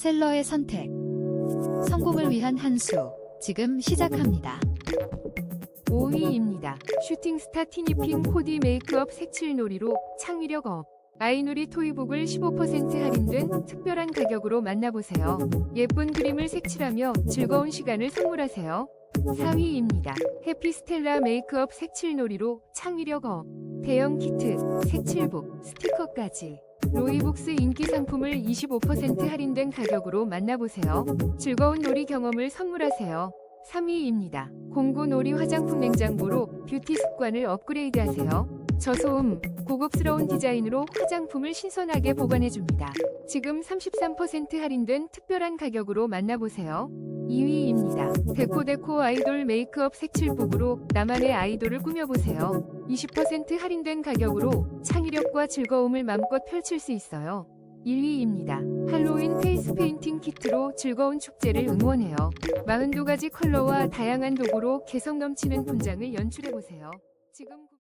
셀러의 선택. 성공을 위한 한 수. 지금 시작합니다. 5위입니다. 슈팅스타 티니핑 코디 메이크업 색칠놀이로 창의력 업. 아이놀이 토이북을 15% 할인된 특별한 가격으로 만나보세요. 예쁜 그림을 색칠하며 즐거운 시간을 선물하세요. 4위입니다. 해피스텔라 메이크업 색칠놀이로 창의력 업. 대형 키트, 색칠북, 스티커까지. 로이북스 인기 상품을 25% 할인된 가격으로 만나보세요. 즐거운 놀이 경험을 선물하세요. 3위입니다. 공구 놀이 화장품 냉장고로 뷰티 습관을 업그레이드하세요. 저소음, 고급스러운 디자인으로 화장품을 신선하게 보관해줍니다. 지금 33% 할인된 특별한 가격으로 만나보세요. 2위입니다. 데코데코 아이돌 메이크업 색칠북으로 나만의 아이돌을 꾸며보세요. 20% 할인된 가격으로 창의력과 즐거움을 맘껏 펼칠 수 있어요. 1위입니다. 할로윈 페이스 페인팅 키트로 즐거운 축제를 응원해요. 42가지 컬러와 다양한 도구로 개성 넘치는 분장을 연출해보세요. 지금 구-